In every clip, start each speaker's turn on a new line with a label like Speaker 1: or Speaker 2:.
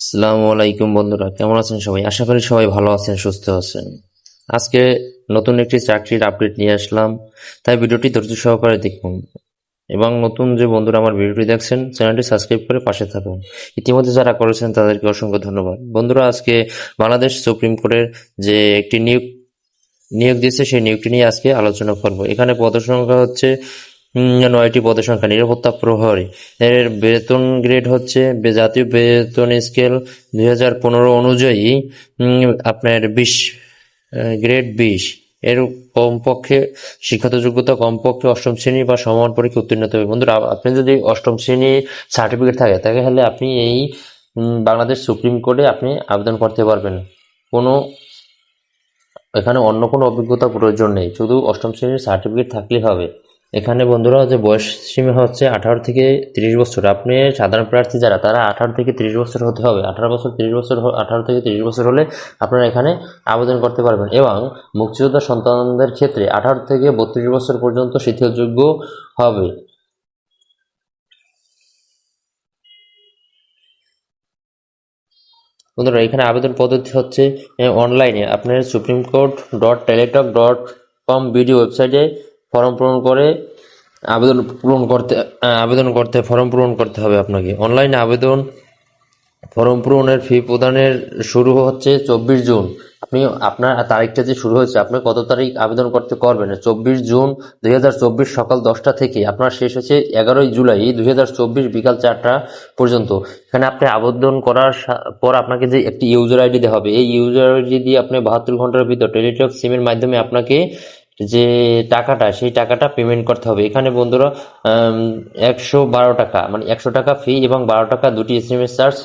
Speaker 1: আসসালামু আলাইকুম বন্ধুরা, কেমন আছেন সবাই? আশা করি সবাই ভালো আছেন, সুস্থ আছেন। আজকে নতুন একটি চাকরির আপডেট নিয়ে আসলাম, তাই ভিডিওটি ধৈর্য সহকারে দেখুন। এবং নতুন যে বন্ধুরা আমার ভিডিওটি দেখছেন, চ্যানেলটি সাবস্ক্রাইব করে পাশে থাকুন। ইতিমধ্যে যারা করেছেন, তাদেরকে অসংখ্য ধন্যবাদ। বন্ধুরা, আজকে বাংলাদেশ সুপ্রিম কোর্টের যে একটি নিয়োগ নিয়োগ দিয়েছে, সেই নিয়োগটি নিয়ে আজকে আলোচনা করব। এখানে পদের সংখ্যা হচ্ছে নয়টি পদের সংখ্যা, নিরাপত্তা প্রহরী। এর বেতন গ্রেড হচ্ছে জাতীয় বেতন স্কেল দুই হাজার পনেরো অনুযায়ী আপনার বিশ গ্রেড বিশ। এর কমপক্ষে শিক্ষাগত যোগ্যতা কমপক্ষে অষ্টম শ্রেণি বা সমান পরীক্ষা উত্তীর্ণ হবে। বন্ধুরা আপনি যদি অষ্টম শ্রেণি সার্টিফিকেট থাকে তাহলে আপনি এই বাংলাদেশ সুপ্রিম কোর্টে আপনি আবেদন করতে পারবেন। কোনো, এখানে অন্য কোনো অভিজ্ঞতা প্রয়োজন নেই, শুধু অষ্টম শ্রেণির সার্টিফিকেট থাকলেই হবে। এখানে বন্ধুরা যে বয়স সীমা হচ্ছে আঠারো থেকে তিরিশ বছর। আপনি সাধারণ প্রার্থী যারা, তারা আঠারো থেকে তিরিশ বছর হতে হবে। আঠারো বছর, তিরিশ বছর আঠারো থেকে তিরিশ বছর হলে আপনারা এখানে আবেদন করতে পারবেন এবং মুক্তিযোদ্ধা সন্তানদের ক্ষেত্রে আঠারো থেকে বত্রিশ বছর পর্যন্ত শিথিলযোগ্য হবে। বন্ধুরা, এখানে আবেদন পদ্ধতি হচ্ছে অনলাইনে। আপনার supreme court dot teletalk dot com BD ওয়েবসাইটে ফর্ম পূরণ করে আবেদন পূরণ করতে আবেদন করতে, ফর্ম পূরণ করতে হবে আপনাকে। অনলাইনে আবেদন, ফর্ম পূরণের ফি প্রদানের শুরু হচ্ছে চব্বিশ জুন। আপনি আপনার তারিখটা যে শুরু হয়েছে, আপনি কত তারিখ আবেদন করতে করবেন চব্বিশ জুন দুই হাজার চব্বিশ সকাল দশটা থেকে, আপনার শেষ হচ্ছে এগারোই জুলাই দুই হাজার চব্বিশ বিকাল চারটা পর্যন্ত। এখানে আপনি আবেদন করার পর আপনাকে যে একটি ইউজার আইডি দেওয়া হবে, এই ইউজার আইডি দিয়ে আপনি বাহাত্তর ঘণ্টার ভিতর টেলিটক সিমের মাধ্যমে আপনাকে যে টাকাটা, সেই টাকাটা পেমেন্ট করতে হবে। এখানে বন্ধুরা একশো বারো টাকা মানে একশো টাকা ফি এবং বারো টাকা দুটি এস এম এস চার্জ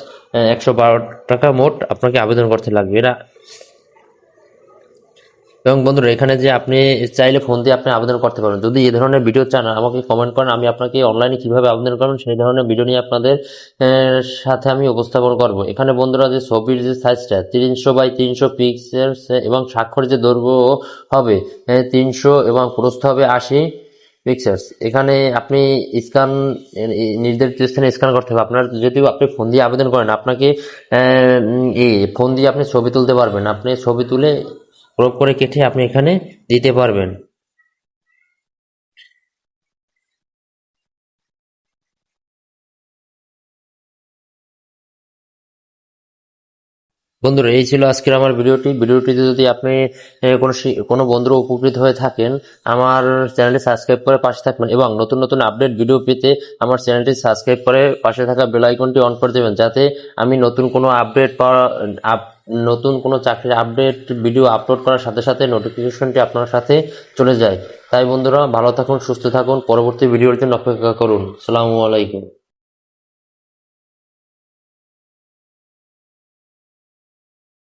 Speaker 1: একশো বারো টাকা মোট আপনাকে আবেদন করতে লাগবে। এরা এবং বন্ধুরা, এখানে যে আপনি চাইলে ফোন দিয়ে আপনি আবেদন করতে পারেন যদি এই ধরনের ভিডিও চান, আমাকে কমেন্ট করেন, আমি আপনাকে অনলাইনে কীভাবে আবেদন করবেন, সেই ধরনের ভিডিও নিয়ে আপনাদের সাথে আমি উপস্থাপন করব। এখানে বন্ধুরা, যে ছবির যে সাইজটা তিনশো বাই তিনশো পিক্সেল এবং স্বাক্ষর যে দৈর্ঘ্য হবে তিনশো এবং প্রস্থ হবে আশি পিক্সেলস এখানে আপনি স্ক্যান নির্ধারিত স্থানে স্ক্যান করতে হবে। আপনার যদিও আপনি ফোন দিয়ে আবেদন করেন, আপনাকে ফোন দিয়ে আপনি ছবি তুলতে পারবেন। আপনি ছবি তুলে ক্রপ করে কেটে আপনি এখানে দিতে পারবেন। বন্ধুরা, এই ছিল আজকের আমার ভিডিওটি। ভিডিওটিতে যদি আপনি কোনো কোনো বন্ধুরা উপকৃত হয়ে থাকেন, আমার চ্যানেলটি সাবস্ক্রাইব করে পাশে থাকবেন এবং নতুন নতুন আপডেট ভিডিও পেতে আমার চ্যানেলটি সাবস্ক্রাইব করে পাশে থাকা বেল আইকনটি অন করে দেবেন, যাতে আমি নতুন কোনো আপডেট পাওয়া নতুন কোনো চাকরির আপডেট ভিডিও আপলোড করার সাথে সাথে নোটিফিকেশনটি আপনার সাথে চলে যায়। তাই বন্ধুরা, ভালো থাকুন, সুস্থ থাকুন। পরবর্তী ভিডিওর জন্য অপেক্ষা করুন। সালামু আলাইকুম।